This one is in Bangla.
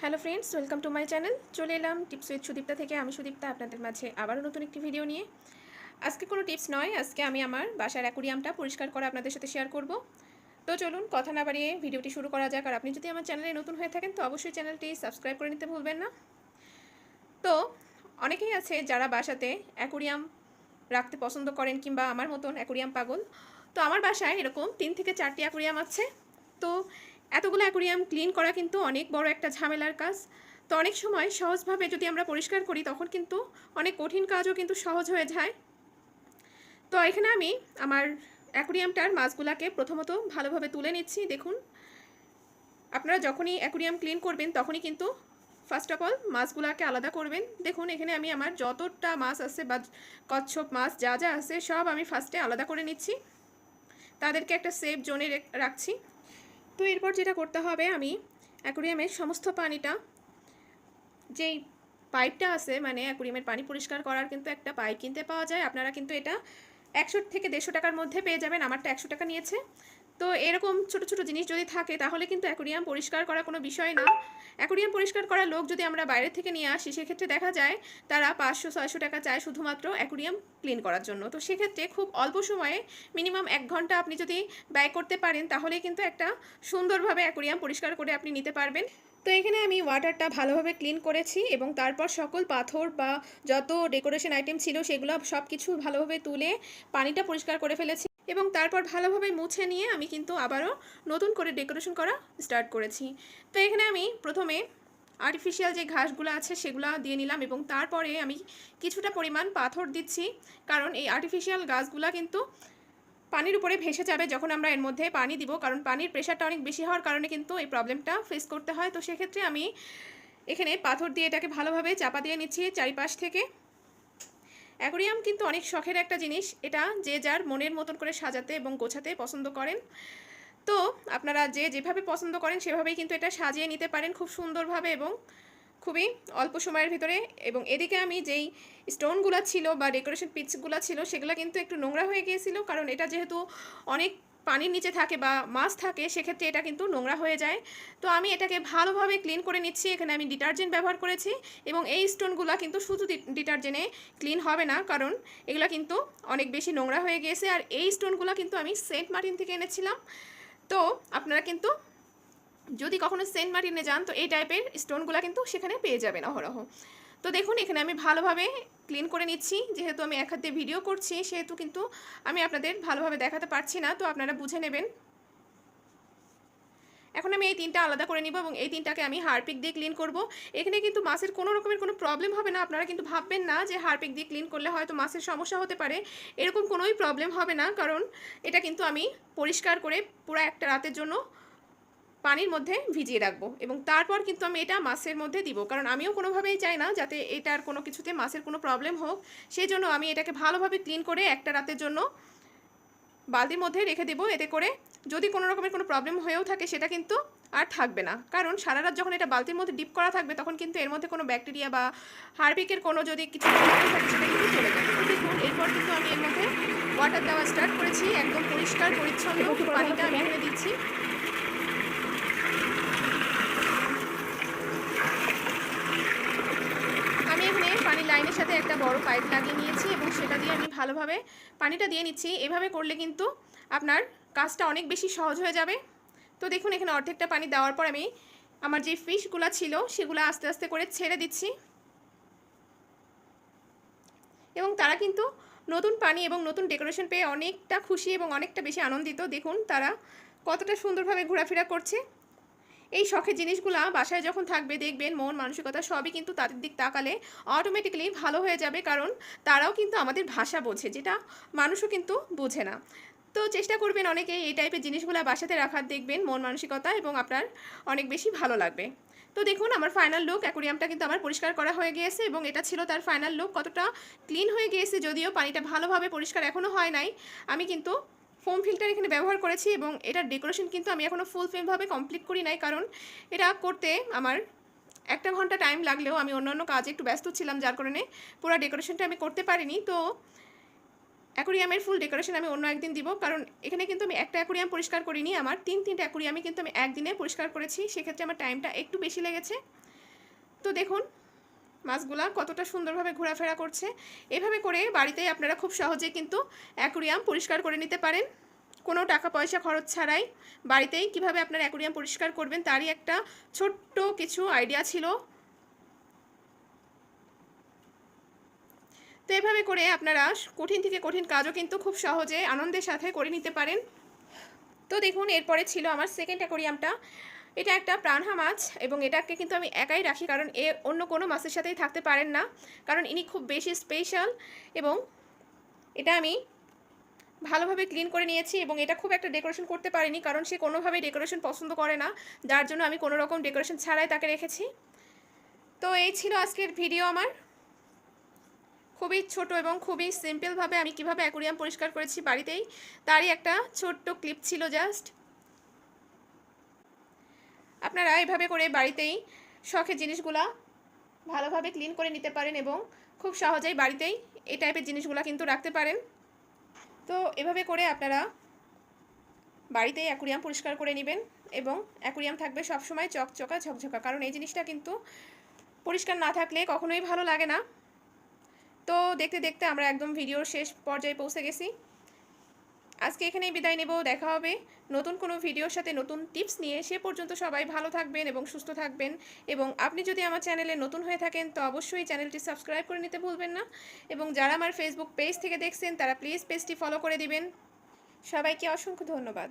Hello friends, welcome to my channel. চলে এলাম টিপস উইথ সুদীপ্তা থেকে। আমি সুদীপ্তা, আপনাদের মাঝে আবারও নতুন একটি ভিডিও নিয়ে। আজকে কোনো টিপস নয়, আজকে আমি আমার বাসার অ্যাকুরিয়ামটা পরিষ্কার করা আপনাদের সাথে শেয়ার করব। তো চলুন, কথা না বাড়িয়ে ভিডিওটি শুরু করা যাক। আর আপনি যদি আমার চ্যানেলে নতুন হয়ে থাকেন, তো অবশ্যই চ্যানেলটি সাবস্ক্রাইব করে নিতে ভুলবেন না। তো অনেকেই আছে যারা বাসাতে অ্যাকুরিয়াম রাখতে পছন্দ করেন কিংবা আমার মতন অ্যাকুরিয়াম পাগল। তো আমার বাসায় এরকম তিন থেকে চারটি অ্যাকুরিয়াম আছে। তো এতগুলো অ্যাকুরিয়াম ক্লিন করা কিন্তু অনেক বড় একটা ঝামেলার কাজ। তো অনেক সময় সহজভাবে যদি আমরা পরিষ্কার করি, তখন কিন্তু অনেক কঠিন কাজও কিন্তু সহজ হয়ে যায়। তো এখানে আমি আমার অ্যাকুরিয়ামটার মাছগুলাকে প্রথমত ভালোভাবে তুলে নিচ্ছি, দেখুন। আপনারা যখনই অ্যাকুরিয়াম ক্লিন করবেন, তখনই কিন্তু ফার্স্ট অফ অল মাছগুলাকে আলাদা করবেন। দেখুন, এখানে আমি আমার যতটা মাছ আছে বা কচ্ছপ মাছ যা যা আছে, সব আমি ফার্স্টে আলাদা করে নিচ্ছি। তাদেরকে একটা সেফ জোনে রাখছি। তো এরপর যেটা করতে হবে, আমি অ্যাকুরিয়ামের সমস্ত পানিটা, যেই পাইপটা আছে মানে অ্যাকুরিয়ামের পানি পরিষ্কার করার কিন্তু একটা পাইপ কিনতে পাওয়া যায়। আপনারা কিন্তু এটা একশো থেকে দেড়শো টাকার মধ্যে পেয়ে যাবেন। আমারটা একশো টাকা নিয়েছে। তো এরকম ছোট ছোট জিনিস যদি থাকে, তাহলে কিন্তু অ্যাকুরিয়াম পরিষ্কার করা কোনো বিষয় না। অ্যাকুরিয়াম পরিষ্কার করা লোক যদি আমরা বাইরে থেকে নিয়ে আসি, সেক্ষেত্রে দেখা যায় তারা পাঁচশো, ছয়শো টাকা চায় শুধুমাত্র অ্যাকুরিয়াম ক্লিন করার জন্য। তো সেক্ষেত্রে খুব অল্প সময়ে মিনিমাম এক ঘণ্টা আপনি যদি ব্যয় করতে পারেন, তাহলেই কিন্তু একটা সুন্দরভাবে অ্যাকুরিয়াম পরিষ্কার করে আপনি নিতে পারবেন। তো এখানে আমি ওয়াটারটা ভালোভাবে ক্লিন করেছি এবং তারপর সকল পাথর বা যত ডেকোরেশন আইটেম ছিল, সেগুলো সব কিছু ভালোভাবে তুলে পানিটা পরিষ্কার করে ফেলেছি। এবং তারপর ভালোভাবে মুছে নিয়ে আমি কিন্তু আবারও নতুন করে ডেকোরেশন করা স্টার্ট করেছি। তো এখানে আমি প্রথমে আর্টিফিশিয়াল যে ঘাসগুলো আছে সেগুলো দিয়ে নিলাম এবং তারপরে আমি কিছুটা পরিমাণ পাথর দিচ্ছি, কারণ এই আর্টিফিশিয়াল গাছগুলা কিন্তু পানির উপরে ভেসে যাবে যখন আমরা এর মধ্যে পানি দিব, কারণ পানির প্রেশারটা অনেক বেশি হওয়ার কারণে কিন্তু এই প্রবলেমটা ফেস করতে হয়। তো সেক্ষেত্রে আমি এখানে পাথর দিয়ে এটাকে ভালোভাবে চাপা দিয়ে নিচ্ছি চারিপাশ থেকে। অ্যাকোরিয়াম কিন্তু অনেক শখের একটা জিনিস। এটা যে যার মনের মতন করে সাজাতে এবং গোছাতে পছন্দ করেন। তো আপনারা যে যেভাবে পছন্দ করেন, সেভাবেই কিন্তু এটা সাজিয়ে নিতে পারেন খুব সুন্দরভাবে এবং খুবই অল্প সময়ের ভিতরে। এবং এদিকে আমি যেই স্টোনগুলো ছিল বা ডেকোরেশন পিচগুলো ছিল, সেগুলো কিন্তু একটু নোংরা হয়ে গিয়েছিল। কারণ এটা যেহেতু অনেক পানির নিচে থাকে বা মাছ থাকে, সেক্ষেত্রে এটা কিন্তু নোংরা হয়ে যায়। তো আমি এটাকে ভালোভাবে ক্লিন করে নিচ্ছি। এখানে আমি ডিটারজেন্ট ব্যবহার করেছি এবং এই স্টোনগুলো কিন্তু শুধু ডিটারজেন্টে ক্লিন হবে না, কারণ এগুলো কিন্তু অনেক বেশি নোংরা হয়ে গিয়েছে আর এই স্টোনগুলো কিন্তু আমি সেন্ট মার্টিন থেকে এনেছিলাম। তো আপনারা কিন্তু যদি কখনো সেন্ট মার্টিনে যান, তো এই টাইপের স্টোনগুলো কিন্তু সেখানে পেয়ে যাবেন অহরহ। তো দেখুন, এখানে আমি ভালোভাবে ক্লিন করে নিচ্ছি। যেহেতু আমি এক হাতে ভিডিও করছি, সেহেতু কিন্তু আমি আপনাদের ভালোভাবে দেখাতে পারছি না। তো আপনারা বুঝে নেবেন। এখন আমি এই তিনটা আলাদা করে নিব এবং এই তিনটাকে আমি হারপিক দিয়ে ক্লিন করব। এখানে কিন্তু মাছের কোনো রকমের কোনো প্রবলেম হবে না। আপনারা কিন্তু ভাববেন না যে হারপিক দিয়ে ক্লিন করলে হয়তো মাছের সমস্যা হতে পারে। এরকম কোনোই প্রবলেম হবে না। কারণ এটা কিন্তু আমি পরিষ্কার করে পুরো একটা রাতের জন্য পানির মধ্যে ভিজিয়ে রাখব এবং তারপর কিন্তু আমি এটা মাছের মধ্যে দিব। কারণ আমিও কোনোভাবেই চাই না যাতে এটার কোনো কিছুতে মাছের কোনো প্রবলেম হোক। সেই জন্য আমি এটাকে ভালোভাবে ক্লিন করে একটা রাতের জন্য বালতির মধ্যে রেখে দেবো। এতে করে যদি কোনো রকমের কোনো প্রবলেম হয়েও থাকে সেটা কিন্তু আর থাকবে না। কারণ সারা রাত যখন এটা বালতির মধ্যে ডিপ করা থাকবে তখন কিন্তু এর মধ্যে কোনো ব্যাকটেরিয়া বা হারপিকের কোনো যদি কিছু থাকে সেটা কিন্তু চলে যাবে। দেখুন এরপর কিন্তু আমি এর মধ্যে ওয়াটার দেওয়া স্টার্ট করেছি। একদম পরিষ্কার পরিচ্ছন্ন পানিটা আমি এখানে দিচ্ছি আমি এখানে পানির লাইনের সাথে একটা বড় পাইপ লাগিয়ে নিয়েছি এবং সেটা দিয়ে আমি ভালোভাবে পানিটা দিয়ে নিচ্ছি। এভাবে করলে কিন্তু আপনার কাজটা অনেক বেশি সহজ হয়ে যাবে। তো দেখুন, এখানে অর্ধেকটা পানি দেওয়ার পর আমি আমার যে ফিশগুলো ছিল, সেগুলো আস্তে আস্তে করে ছেড়ে দিচ্ছি। এবং তারা কিন্তু নতুন পানি এবং নতুন ডেকোরেশন পেয়ে অনেকটা খুশি এবং অনেকটা বেশি আনন্দিত। দেখুন, তারা কতটা সুন্দরভাবে ঘোরাফেরা করছে। এই শখের জিনিসগুলো বাসায় যখন থাকবে, দেখবেন মন, মানসিকতা সবই কিন্তু তাদের দিক তাকালে অটোমেটিক্যালি ভালো হয়ে যাবে। কারণ তারাও কিন্তু আমাদের ভাষা বোঝে, যেটা মানুষও কিন্তু বোঝে না। তো চেষ্টা করবেন অনেকে এই টাইপের জিনিসগুলো বাসাতে রাখার, দেখবেন মন, মানসিকতা এবং আপনার অনেক বেশি ভালো লাগবে। তো দেখুন, আমার ফাইনাল লুক অ্যাকোরিয়ামটা কিন্তু আমার পরিষ্কার করা হয়ে গিয়েছে এবং এটা ছিল তার ফাইনাল লুক কতটা ক্লিন হয়ে গিয়েছে, যদিও পানিটা ভালোভাবে পরিষ্কার এখনও হয় নাই। আমি কিন্তু ফোম ফিল্টার এখানে ব্যবহার করেছি এবং এটার ডেকোরেশন কিন্তু আমি এখনও ফুল ফিলভাবে কমপ্লিট করি নাই, কারণ এটা করতে আমার একটা ঘণ্টা টাইম লাগলেও আমি অন্যান্য কাজে একটু ব্যস্ত ছিলাম, যার কারণে পুরো ডেকোরেশনটা আমি করতে পারিনি। তো অ্যাকোরিয়ামের ফুল ডেকোরেশন আমি অন্য একদিন দিব, কারণ এখানে কিন্তু আমি একটা অ্যাকোরিয়াম পরিষ্কার করিনি, আমার তিন তিনটা অ্যাকোরিয়ামই কিন্তু আমি একদিনে পরিষ্কার করেছি, সেক্ষেত্রে আমার টাইমটা একটু বেশি লেগেছে। তো দেখুন মাছগুলা কতটা সুন্দরভাবে ঘোরাফেরা করছে, এভাবে করে বাড়িতেই আপনারা খুব সহজেই কিন্তু অ্যাকুরিয়াম পরিষ্কার করে নিতে পারেন। কোনো টাকা পয়সা খরচ ছাড়াই বাড়িতেই কীভাবে আপনার অ্যাকুরিয়াম পরিষ্কার করবেন তারই একটা ছোট্ট কিছু আইডিয়া ছিল। তো এভাবে করে আপনারা কঠিন থেকে কঠিন কাজও কিন্তু খুব সহজে আনন্দের সাথে করে নিতে পারেন। তো দেখুন, এরপরে ছিল আমার সেকেন্ড অ্যাকোরিয়ামটা এটা একটা প্রাণহা মাছ এবং এটাকে কিন্তু আমি একাই রাখি কারণ এ অন্য কোনো মাছের সাথেই থাকতে পারেন না। কারণ ইনি খুব বেশি স্পেশাল এবং এটা আমি ভালোভাবে ক্লিন করে নিয়েছি এবং এটা খুব একটা ডেকোরেশন করতে পারিনি কারণ সে কোনোভাবেই ডেকোরেশন পছন্দ করে না। যার জন্য আমি কোনো রকম ডেকোরেশন ছাড়াই তাকে রেখেছি। তো এই ছিল আজকের ভিডিও আমার। খুবই ছোট এবং খুবই সিম্পলভাবে আমি কীভাবে অ্যাকুরিয়াম পরিষ্কার করেছি বাড়িতেই, তারই একটা ছোট্ট ক্লিপ ছিল জাস্ট আপনারা এভাবে করে বাড়িতেই শখের জিনিসগুলা ভালোভাবে ক্লিন করে নিতে পারেন এবং খুব সহজেই বাড়িতেই এই টাইপের জিনিসগুলো কিন্তু রাখতে পারেন। তো এভাবে করে আপনারা বাড়িতেই অ্যাকুরিয়াম পরিষ্কার করে নেবেন এবং অ্যাকুরিয়াম থাকবে সবসময় চকচকা ঝকঝকা, কারণ এই জিনিসটা কিন্তু পরিষ্কার না থাকলে কখনোই ভালো লাগে না। তো দেখতে দেখতে আমরা একদম ভিডিওর শেষ পর্যায়ে পৌঁছে গেছি। আজকে এখানেই বিদায় নেব, দেখা হবে নতুন কোনো ভিডিওর সাথে নতুন টিপস নিয়ে। সে পর্যন্ত সবাই ভালো থাকবেন এবং সুস্থ থাকবেন। এবং আপনি যদি আমার চ্যানেলে নতুন হয়ে থাকেন, তো অবশ্যই চ্যানেলটি সাবস্ক্রাইব করে নিতে ভুলবেন না। এবং যারা আমার ফেসবুক পেজ থেকে দেখছেন, তারা প্লিজ পেজটি ফলো করে দিবেন। সবাইকে অসংখ্য ধন্যবাদ।